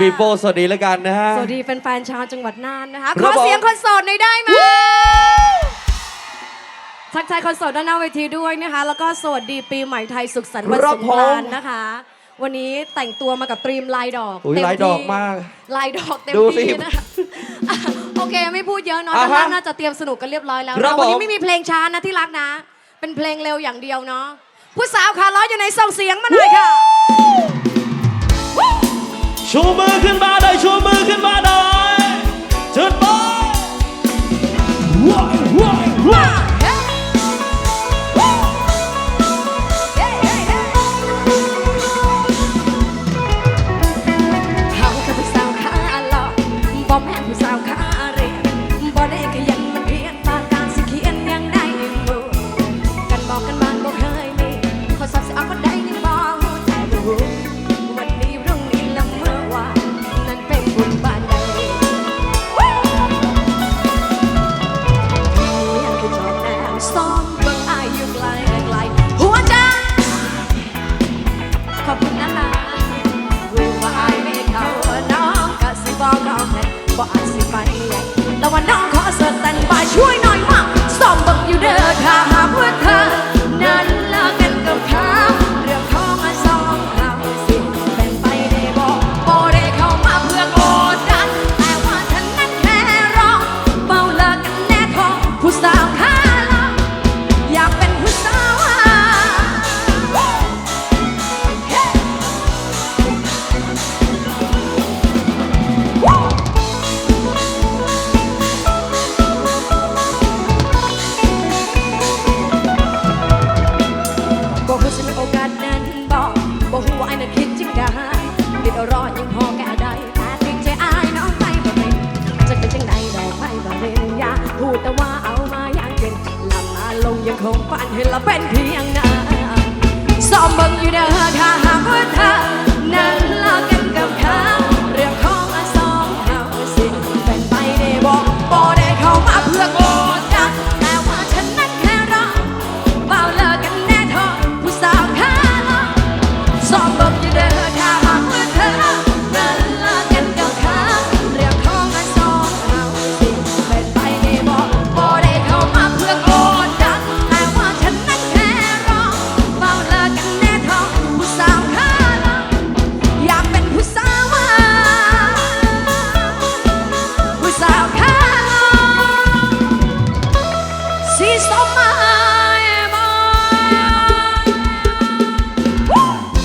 ปีโป้สวัสดีแล้วกันนะฮะ สวัสดีแฟนๆชาวจังหวัดน่านนะคะคขรัอบผม เสียงคนโสดหน่อยได้ไหมทักทายคนโสดด้านหน้าเวทีด้วยนะคะ แล้วก็สวัสดีปีใหม่ไทยสุขสันต์วันครัสบงผมกรานต์นะคะ วันนี้แต่งตัวมากับตรีมลายดอกอุ๊ยเต็มลายดอกที่มาก ลายดอกเต็มดูสิที่นะคะอะโอเคไม่พูดเยอะเนาะอ่าด้านฮะล่างน่าจะเตรียมสนุกกันเรียบร้อยแล้วครับนะวันนี้ผมไม่มีเพลงช้านะที่รักนะ เป็นเพลงเร็วอย่างเดียวเนาะผู้สาวขาล้ออยู่ในส่งเสียงมาหน่อยค่ะ ชูมือขึ้นมาเลยชูมือขึ้นมาหน่อยจุดโป้ว้ายว้าว บ่อาจสิไปแต่ว่าน้องขอเสแตนบายช่วยหน่อยมาส่องเบิ่งอยู่เด้อค่ะ ละเป็น